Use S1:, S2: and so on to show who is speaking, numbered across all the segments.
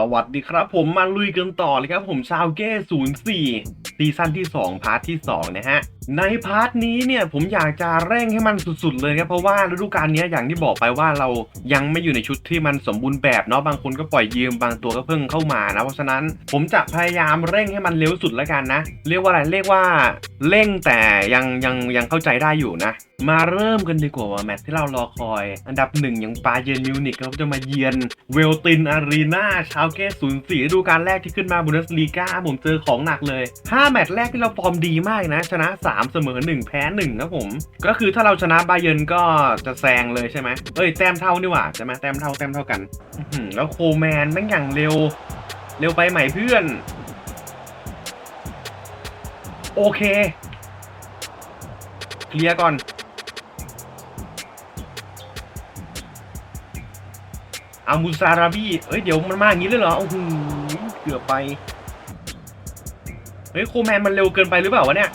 S1: สวัสดีครับผมมาลุยกันต่อเลยครับผมชาวเก้ศูนย์สี่ซีซั่นที่ 2 พาร์ทที่ 2 นะฮะ ในพาร์ทนี้เนี่ยผมอยากจะเร่งให้มันสุดๆเลยครับ เพราะว่าฤดูกาลนี้อย่างที่บอกไปว่าเรายังไม่อยู่ในชุดที่มันสมบูรณ์แบบเนาะบางคนก็ปล่อยยืมบางตัวก็เพิ่งเข้ามานะ เพราะฉะนั้นผมจะพยายามเร่งให้มันเร็วสุดแล้วกันนะ เรียกว่าอะไรเรียกว่าเร่งแต่ยังยังยังเข้าใจได้อยู่นะมาเริ่มกันดีกว่าว่าแมตช์ที่เรารอคอย อันดับหนึ่งอย่างปาเยนมิวนิกเขาจะมาเยือนเวลตินอารีนาชาวเก้ศูนย์สี่ฤดูกาลแรกที่ขึ้นมาบุนเดสลีกาผมเจอของหนักเลย 5 แมตช์แรกที่เราฟอร์มดีมากนะ ชนะ 3 เสมอ 1 แพ้1ครับผม ก็คือถ้าเราชนะบาเยนก็จะแซงเลยใช่ไหมเอ้ยแต้มเท่านี่หว่าใช่ไหมแต้มเท่าแต้มเท่ากันแล้วโคแมนแม่งอย่างเร็ว เร็วไปใหม่เพื่อน โอเคเคลียร์ก่อน อามูซาราบี้เอ้ยเดี๋ยวมันมาอย่างนี้เลยเหรอโอ้โหเกือบไป เฮ้ยโคแมนมันเร็วเกินไปหรือเปล่าวะเนี่ย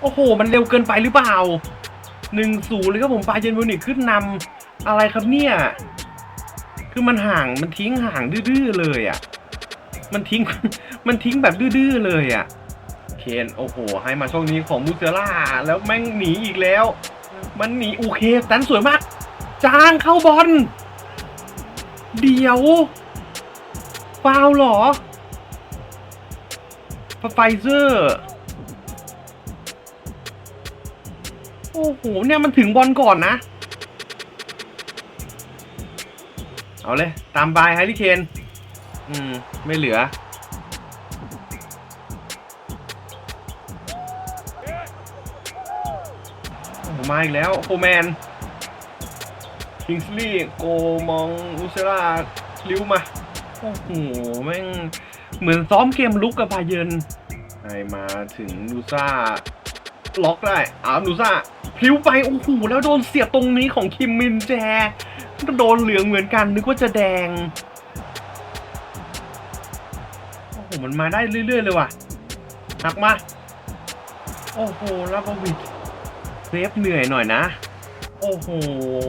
S1: โอ้โห มันเร็วเกินไปหรือเปล่าหนึ่งศูนย์เลยครับผมปาเยนมิวนิกขึ้นนำอะไรครับเนี่ย คือมันห่างมันทิ้งห่างดื้อเลยอะ่ะ มันทิ้งมันทิ้งแบบดื้อเลยอะ่ะ เคนโอ้โห ให้มาช่วงนี้ของมูเซล่าแล้วแม่งหนีอีกแล้ว มันหนีโอเคแตนสวยมาก จางเข้าบอล เดี๋ยวฟาวล์เหรอไฟเซอร์ โอ้โห เนี่ยมันถึงบอลก่อนนะ เอาเลย ตามบายไฮริเคน อืม ไม่เหลือ มาอีกแล้วโคแมนคิงส์ลีย์โกมองอุเซราลิ้วมา โอ้โห แม่ง เหมือนซ้อมเกมลุกกับบาเยินไอมาถึงนูซ่า ล็อกได้อาวนูซ่าพลิ้วไป โอ้โห แล้วโดนเสียบตรงนี้ของคิมมินแจโดนเหลืองเหมือนกัน นึกว่าจะแดง โอ้โห มันมาได้เรื่อย ๆ เลยว่ะหักมา โอ้โหลาบวิด ฟเหนื่อยหน่อยนะ โอ้โห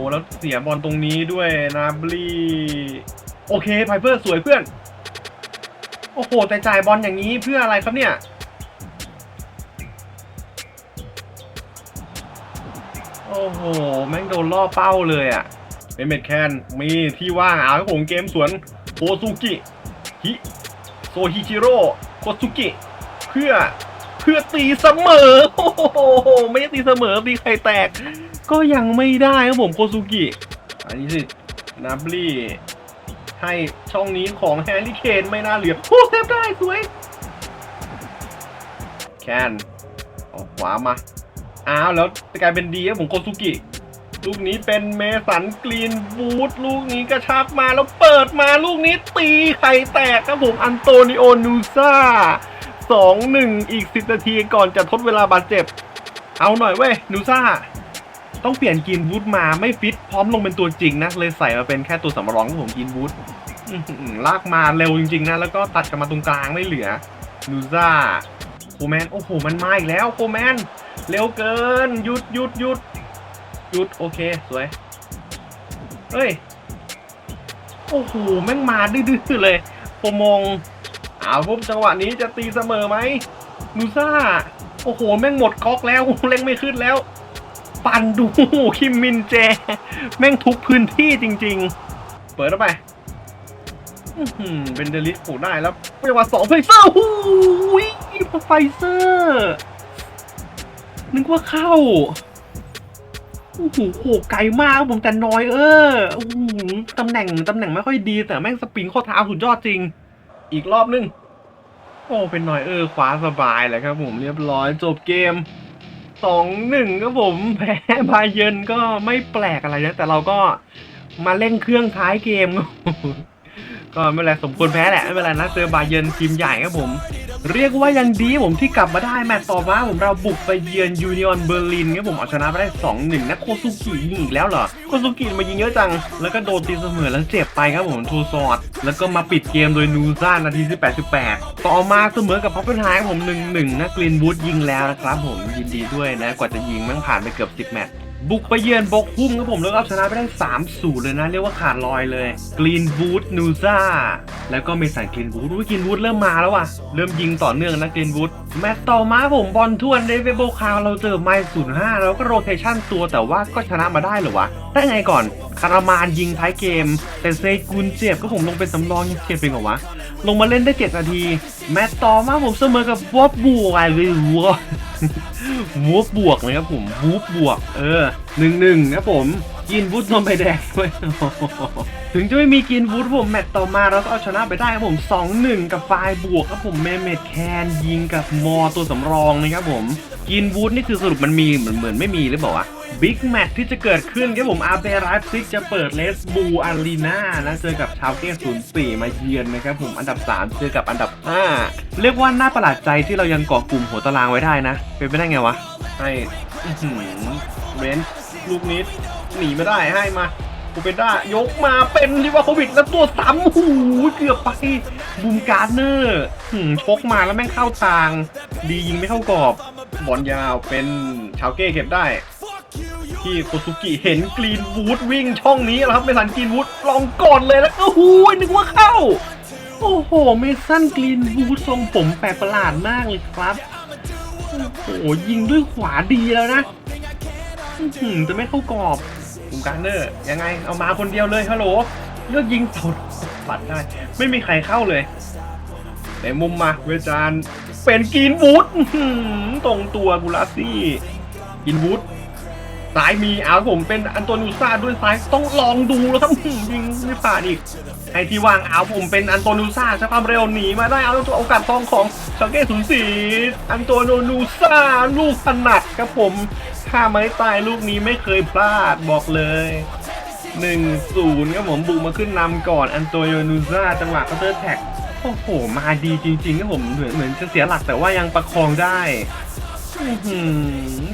S1: แล้วเสียบอลตรงนี้ด้วยนาบลีโอเคไพเปอร์สวยเพื่อน โอ้โห แต่จ่ายบอลอย่างนี้เพื่ออะไรครับเนี่ย โอ้โห แม่งโดนล่อเป้าเลยอะ่ะเป็นเมดแคนมีที่ว่างเอาครับผมเกมสวนโคซูกิฮิโซฮิชิโร่โคซูกิ เพื่อ พื่อตีเสมอ โอ้โห ไม่ใช่ตีเสมอตีไข่แตก ก็ยังไม่ได้ครับผมโคซูกิ อันนี้สินาบลี่ ให้ช่องนี้ของแฮร์รี่เคนไม่น่าเหลือโอ้เซฟได้สวย แคนออกขวามา อ้าว แล้วจะกลายเป็นดีครับผมโคซูกิลูกนี้เป็นเมสันกรีนบูทลูกนี้กระชากมาแล้วเปิดมาลูกนี้ตีไข่แตกครับผมอันโตนิโอนูซ่า สองหนึ่งอีกสิบนาทีก่อนจะทดเวลาบาดเจ็บ เอาหน่อยเว้ยนูซ่า ต้องเปลี่ยนกินวูดมาไม่ฟิตพร้อมลงเป็นตัวจริงนะ เลยใส่มาเป็นแค่ตัวสำรองของผมกินวูดลากมาเร็วจริงๆนะ แล้วก็ตัดกันมาตรงกลางไม่เหลือนูซ่าโคแมน โอ้โห มันมาอีกแล้วโคแมน เร็วเกิน หยุดหยุดหยุดหยุด โอเค สวย เฮ้ย โอ้โห แม่งมาดื้อๆเลยโปมง เอาปุ๊บจังหวะนี้จะตีเสมอไหมนูซ่า โอ้โห แม่งหมดก๊อกแล้วเล่งไม่ขึ้นแล้ว ปั่นดูคิมมินแจแม่งทุกพื้นที่จริง ๆ เปิดเข้าไปอื้อหือเป็นเดลิสผูได้แล้วจังหวะสองไฟเซอร์หูยไฟเซอร์นึกว่าเข้าโอ้โหโหไกลมากผมแต่น้อยเออโอ้โหตำแหน่งตำแหน่งไม่ค่อยดีแต่แม่งสปริงข้อเท้าสุดยอดจริง อีกรอบนึง โอ้เป็นหน่อยเออคว้าสบายเลยครับผมเรียบร้อยจบเกมสองหนึ่งครับผมแพ้บาเยินก็ไม่แปลกอะไรนะแต่เราก็มาเล่นเครื่องท้ายเกม ก็ไม่เป็นไรสมควรแพ้แหละไม่เป็นไรนะเจอบาเยินทีมใหญ่ครับผม เรียกว่ายังดีผมที่กลับมาได้แมตต์ต่อมาผมเราบุกไปเยือนยูเนิออนเบอร์ลินครับผมเอาชนะไปได้ 2-1 นะโคซุกิยิงอีกแล้วเหรอ โคซุกิมายิงเยอะจัง แล้วก็โดนตีเสมอแล้วเจ็บไปครับผมทูซอดแล้วก็มาปิดเกมโดยนูซ่านาทีที่88 ต่อมาเสมอกับพัฟเฟนไฮผม 1-1 นะกรีนบูธยิงแล้วนะครับผมยินดีด้วยนะกว่าจะยิงแมันผ่านไปเกือบ 10 แมตช์ บุกไปเยือนบกคุ้มครับผมแล้วก็เอาชนะไปได้3 0เลยนะ เรียกว่าขาดลอยเลยกรีนวูดนูซ่าแล้วก็เมสันกรีนวูดกรีนวูดเริ่มมาแล้วว่ะ เริ่มยิงต่อเนื่องนะกรีนวูดแมตต์ต่อมาผมบอลทวนเดวิดโบคาวเราเจอไมล์ศูนย์ห้าแล้วก็โรเทชันตัวแต่ว่าก็ชนะมาได้เหรอวะ ได้ไงก่อน คารามานยิงท้ายเกม แต่เซกุนเจ็บก็ผมลงเป็นสำรองยังเจ็บเป็นเหรอวะ ลงมาเล่นได้ 7 นาที แมตต์ต่อมาผมเสมอกับวอบบวกหรือวัววูบบวกเลยครับผมวูบบวก เออหนึ่งหนึ่งครับผม กินวูดนมไปแดงด้วยถึงจะไม่มีกินวูดผมแมตต์ต่อมาเราก็เอาชนะไปได้ครับผม 2-1 กับไฟบวกครับผมเมเมดแคนยิงกับมอตัวสำรองนะครับผม กินวูดนี่คือสรุปมันมีเหมือนเหมือนไม่มีหรือเปล่าวะบิ๊กแมตช์ที่จะเกิดขึ้นครับผมอาเบร i ซิกจะเปิดเลสบูอารีนานะเจอกับชาวเก้04มาเยือนนะครับผมอันดับ 3 เจอกับอันดับ 5 เรียกว่าน่าประหลาดใจที่เรายังเกาะกลุ่มหัวตารางไว้ได้นะ เป็นไปได้ไงวะ ให้เบนซ์ ลูกนี้หนีไม่ได้ให้มากูเป็นได้ายกมาเป็นลิวาโควิดแล้วตัวซ้ำหูเกือบไปบูมการ์เนอร์หืมชกมาแล้วแม่งเข้าทาง ดียิงไม่เข้ากรอบบอลยาวเป็นชาวเก้เก็บได้ ที่โคซุกิเห็นกรีนวูดวิ่งช่องนี้แล้วครับเมสันกรีนวูดลองกดเลยแล้วก็หูนึกว่าเข้า โอ้โหเมสันกรีนวูดทรงผมแปลกประหลาดมากเลยครับโอ้โหยิงด้วยขวาดีแล้วนะ จะไม่เข้ากรอบคุมการเนอร์ยังไงเอามาคนเดียวเลยฮัลโหลเลือกยิงสดปัดได้ ไม่มีใครเข้าเลยในมุมมาเวจานเป็นกรีนวูดตรงตัวบูราซี่กรีนวูดซ้ายมีเอาผมเป็นอันโตนูซาด้วยซ้ายต้องลองดูแล้วครับยิงไม่ผ่านอีกไอที่วางเอาผมเป็นอันโตนูซาใช้ความเร็วหนีมาได้เอาตัวโอกาสทองของชาเก้ศูนย์สี่อันโตนูซาลูกถนัดครับผม ถ้าไม้ตายลูกนี้ไม่เคยพลาดบอกเลยหนึ่งศูนย์ครับผมบุกมาขึ้นนำก่อนอันโตโยนูซ่าจังหวะเคาน์เตอร์แท็กโอ้โห มาดีจริงๆครับผมเหมือนเหมือนจะเสียหลักแต่ว่ายังประคองได้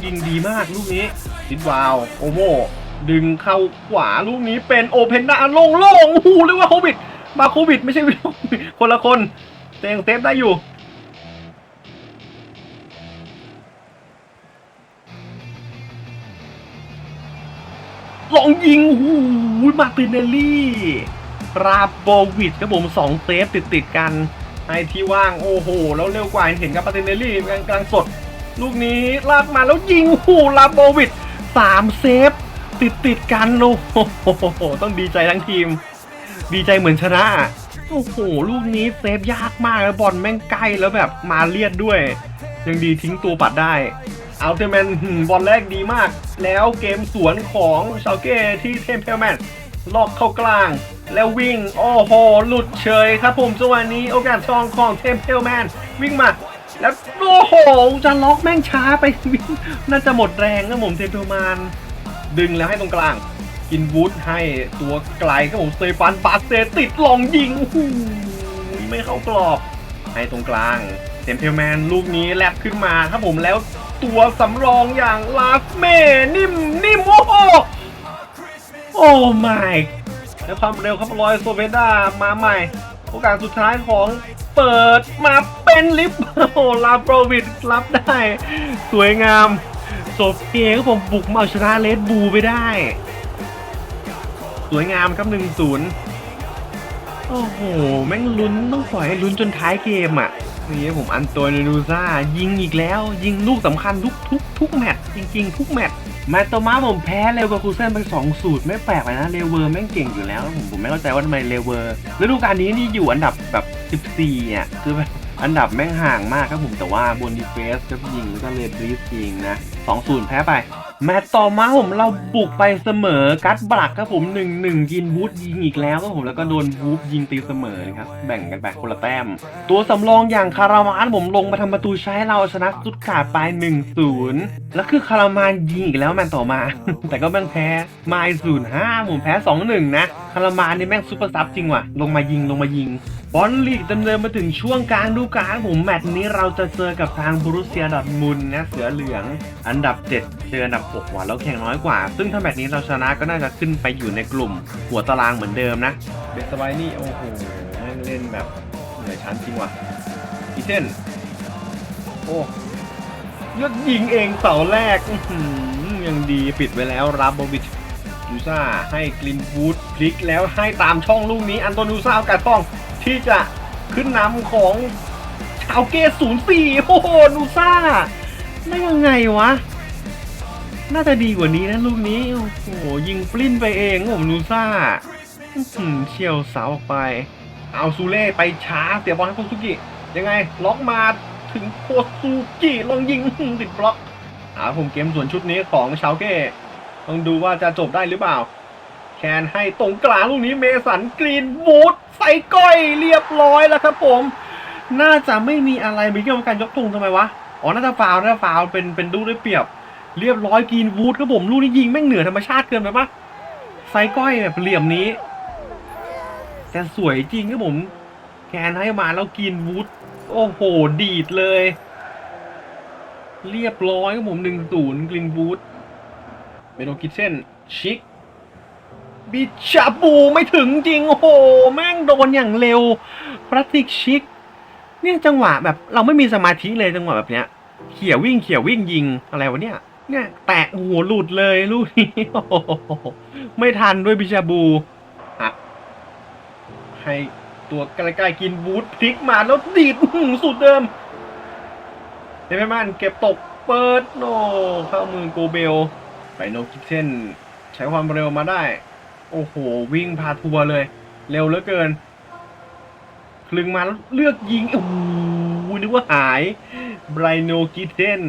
S1: ยิงดีมากลูกนี้ทิดวาว โอโมดึงเข้าขวาลูกนี้เป็นโอเพนดาล่งโล่งโอ้โหเรียกว่าโควิด มาโควิด ไม่ใช่คนละคน แต่ยังเซฟได้อยู่ ลองยิงโอ้โหมาตินเนลลี่ราโบวิดครับผมสองเซฟติดติดกันให้ที่ว่างโอ้โห แล้วเร็วกว่าเห็นกับมาตินเนลลี่กลางกลางสด ลูกนี้ลากมาแล้วยิงโอ้โหลาโบวิดสามเซฟติดติดกันโอ้โหต้องดีใจทั้งทีม ดีใจเหมือนชนะโอ้โห ลูกนี้เซฟยากมากแล้วบอลแม่งใกล้แล้วแบบมาเลียดด้วย ยังดีทิ้งตัวปัดได้ อัลเทอร์แมนบอลแรกดีมาก แล้วเกมสวนของชาเก้ที่เทมเพลแมนลอกเข้ากลาง แล้ววิ่ง โอ้โห หลุดเฉยครับผมจังหวะนี้โอกาสทองของเทมเพลแมนวิ่งมา แล้วโอ้โหจะล็อกแม่งช้าไปวิ่งน่าจะหมดแรงนะผมเทมเพลแมนดึงแล้วให้ตรงกลางกินวูดให้ตัวไกลครับผมสเตฟานปาสเซติดลองยิงไม่เข้ากรอบ ให้ตรงกลางเทมเพลแมนลูกนี้แลบขึ้นมาครับผมแล้ว ตัวสำรองอย่างลาฟเม่นิ่มนิ่มโอ้โหโอ้ไม่แล้วความเร็วครับลอยโซเวด้ามาใหม่ โอกาสสุดท้ายของเปิดมาเป็นลิฟต์โอ้ลาโปรวิดรับได้ สวยงามโซเฟียก็ผมบุกมาเอาชนะเลดบูไปได้ สวยงามครับหนึ่งศูนย์โอ้โห แม่งลุ้นต้องปล่อยให้ลุ้นจนท้ายเกมอะ นี่ผมอันโตนินูซ่ายิงอีกแล้ว ยิงลูกสำคัญทุกทุกทุกแมตช์จริง ๆ ทุกแมตช์แมตต์ต่อมาผมแพ้เลเวอร์คูเซนไป2สูตรไม่แปลกเลยนะเลเวอร์แม่งเก่งอยู่แล้ว ผมผมไม่เข้าใจว่าทำไมเลเวอร์ฤดูกาลนี้นี่อยู่อันดับแบบ 14อะคือแบบอันดับแม่งห่างมากครับผมแต่ว่าบนดีเฟสก็ยิงแล้วก็เลดรีสยิงนะ2สูตรแพ้ไป แมตต์ต่อมาผมเราบุกไปเสมอกัดบลักครับผมหนึ่งหนึ่งยินบูธยิงอีกแล้วครับผมแล้วก็โดนบูธยิงตีเสมอนะครับแบ่งกันไปคนละแต้ม ตัวสำรองอย่างคารามานผมลงมาทำประตูใช้เราชนะสุดขาดไป1นศูนย์แล้วคือคารามานยิงอีกแล้วแมตต์ต่อมา แต่ก็แม่งแพ้มาศูนย์ห้าผมแพ้2องหนึ่งนะคารามานนี่แม่งซุปเปอร์ซับจริงว่ะลงมายิงลงมายิง บอลลีกดำเนินมาถึงช่วงกลางฤดูกาลผมแมตช์นี้เราจะเจอกับทางบรูเซียดอทมุนนะเสือเหลือง อันดับ 7 เจออันดับ6ว่ะแล้วแข่งน้อยกว่า ซึ่งถ้าแมตช์นี้เราชนะก็น่าจะขึ้นไปอยู่ในกลุ่ม หัวตารางเหมือนเดิมนะเบสบายนี่โอ้โหแม่งเล่นแบบเหนื่อยชั้นจริงว่ะอีเช่นโอ้ยอดยิงเองเสาแรกยังดีปิดไว้แล้วรับโบวิชนูซ่าให้กลินวูดพลิกแล้วให้ตามช่องลูกนี้อันโตนูซ่าโอกาสต้อง ที่จะขึ้นนำของชาวเกศูนย์สี่โอ้โหนูซ่าได้ยังไงวะ น่าจะดีกว่านี้นะลูกนี้ โอ้โหยิงปลิ้นไปเองผมนูซ่าเชี่ยวเสาออกไป เอาซูเล่ไปช้าเสียบอลให้โคซุกิ ยังไง ล็อกมาถึงโคซุกิลองยิงติดบล็อกอาผมเกมส่วนชุดนี้ของชาวเก้ต้องดูว่าจะจบได้หรือเปล่า แคนให้ตรงกลางลูกนี้เมสันกรีนวูดใส่ก้อยเรียบร้อยแล้วครับผม น่าจะไม่มีอะไรมีเกี่ยวกับการยกธงทำไมวะ อ๋อ น่าจะฟาวล์น่าจะฟาวล์เป็นเป็นดูด้วยเปรียบ เรียบร้อยกรีนวูดครับผมลูกนี้ยิงแม่งเหนือธรรมชาติเกินไปปะไซก้อยแบบเหลี่ยมนี้ แต่สวยจริงครับผม แคนให้มาแล้วกรีนวูดโอ้โห ดีดเลย เรียบร้อยครับผมหนึ่งศูนย์กรีนวูดเมโนกิเซนชิก บิชาบูไม่ถึงจริง โอ้โห แม่งโดนอย่างเร็วพระติกชิก เนี่ยจังหวะแบบเราไม่มีสมาธิเลยจังหวะแบบเนี้ย เขี่ยวิ่งเขี่ยวิ่งยิงอะไรวะเนี่ย เนี่ยแตะหัวหลุดเลยลูกนี้โอ้โหไม่ทันด้วยบิชาบูหักให้ตัวใกล้ๆกินบูทพลิกมาแล้วดีดสุดเดิมเดนแมนเก็บตกเปิดโนเข้ามือโกเบลไปโนกิเช่นใช้ความเร็วมาได้ โอ้โห วิ่งพาทัวร์เลย เร็วเหลือเกิน คลึงมาแล้วเลือกยิง โอ้โห นึกว่าหายไบรโนกิเทน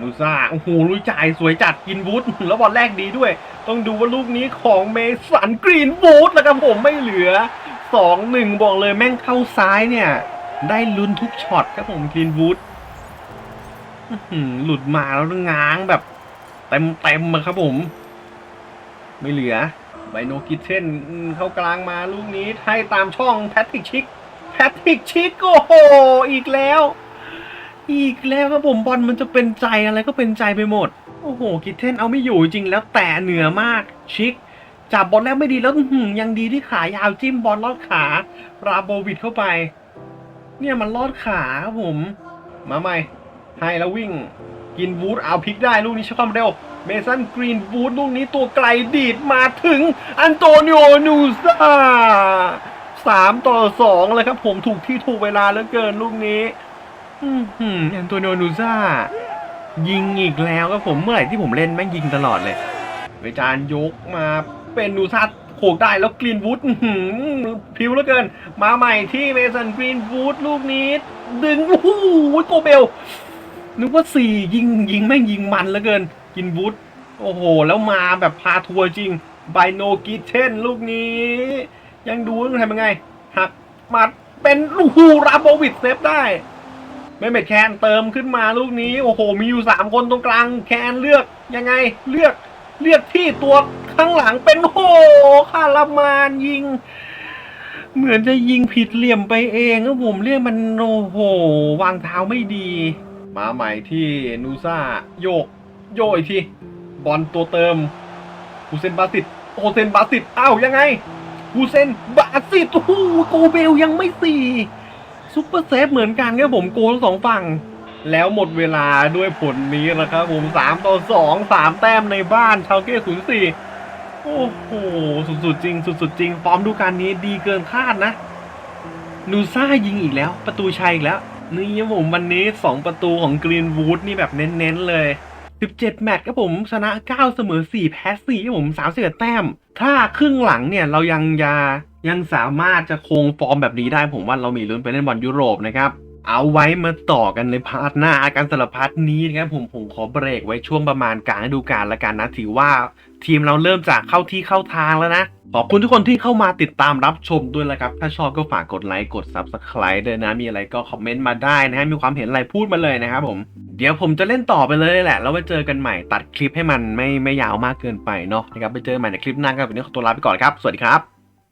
S1: นูซ่าโอ้โหลุยจ่ายสวยจัดกินวูดแล้วบอลแรกดีด้วย ต้องดูว่าลูกนี้ของเมสันกรีนวูดแล้วครับผมไม่เหลือสองหนึ่งบอกเลยแม่งเข้าซ้ายเนี่ย ได้ลุ้นทุกช็อตครับผมกรีนวูดหลุดมาแล้วง้างแบบเต็มเต็มครับผม ไม่เหลือ ไบโนกิเทนเข้ากลางมาลูกนี้ให้ตามช่องแพทริกชิก แพทริกชิกโอ้โหอีกแล้ว อีกแล้วครับผมบอลมันจะเป็นใจอะไรก็เป็นใจไปหมด โอ้โหกิเทนเอาไม่อยู่จริงแล้วแต่เหนือมากชิกจับบอลแรกไม่ดีแล้วยังดีที่ขายาวจิ้มบอลลอดขาราโบวิดเข้าไป เนี่ยมันลอดขาครับผม มาใหม่ให้แล้ววิ่ง กินวูดเอาพลิกได้ลูกนี้ใช้ความเร็ว เมสันกรีนวูดลูกนี้ตัวไกลดีดมาถึงอันโตนิโอนูซาสามต่อสองเลยครับผมถูกที่ถูกเวลาเหลือเกินลูกนี้อันโตนิโอนูซ่ายิงอีกแล้วครับผมเมื่อไหร่ที่ผมเล่นแม่งยิงตลอดเลยเวจานยกมาเป็นนูซ่าโขกได้แล้วกรีนวูดอื้อหือพิวเหลือเกิน มาใหม่ที่เมสันกรีนวูดลูกนี้ ดึงโอ้โหโกเบลนึกว่าสี่ยิงยิงแม่งยิงมันเหลือเกิน กินวูดโอ้โห แล้วมาแบบพาทัวร์จริงไบโนกิเทนลูกนี้ ยังดูว่าทำยังไง หักมาเป็นลูกฮูราโบวิดเซฟได้ไม่เมดแคนเติมขึ้นมาลูกนี้ โอ้โห มีอยู่สามคนตรงกลาง แคนเลือกยังไงเลือกเลือกที่ตัวข้างหลังเป็นโอ้โหคารามานยิง เหมือนจะยิงผิดเหลี่ยมไปเองครับผมเรียกมันโอ้โห วางเท้าไม่ดี มาใหม่ที่นูซ่าโยก โยอีกทีบอลตัวเติมฮูเซนบาสิตโฮเซนบาสิตอ้าวยังไงฮูเซนบาสิตโอ้โหโกเบลยังไม่สี่ซุปเปอร์เซฟเหมือนกันครับผมโกทั้งสองฝั่ง แล้วหมดเวลาด้วยผลนี้นะครับผมสามต่อสองสามแต้มในบ้านชาวเก้ศูนย์สี่โอ้โห สุดๆจริง สุดๆจริง ฟอร์มดูการนี้ดีเกินคาดนะ นูซ่ายิงอีกแล้ว ประตูชัยอีกแล้ว นี่ผมวันนี้ 2 ประตูของกรีนวูดนี่แบบเน้น ๆ เลย 17 แมตช์ครับผมชนะ 9 เสมอ 4 แพ้4ครับผม31แต้ม ถ้าครึ่งหลังเนี่ยเรายังยายังสามารถจะคงฟอร์มแบบนี้ได้ผมว่าเรามีลุ้นไปเล่นบอลยุโรปนะครับ เอาไว้มาต่อกันในพาร์ทหน้าการสลับพาร์ทนี้นะครับผมผมขอเบรกไว้ช่วงประมาณกลางฤดูกาลละกันนะถือว่าทีมเราเริ่มจากเข้าที่เข้าทางแล้วนะ ขอบคุณทุกคนที่เข้ามาติดตามรับชมด้วยละครับ ถ้าชอบก็ฝากกดไลค์กด Subscribe ด้วยนะ มีอะไรก็คอมเมนต์มาได้นะฮะ มีความเห็นอะไรพูดมาเลยนะครับผม เดี๋ยวผมจะเล่นต่อไปเลยแหละ แล้วไว้เจอกันใหม่ ตัดคลิปให้มันไม่ไม่ยาวมากเกินไปเนาะนะครับ ไปเจอกันใหม่ในคลิปหน้าครับวันนี้ขอตัวลาไปก่อนครับ สวัสดีครับ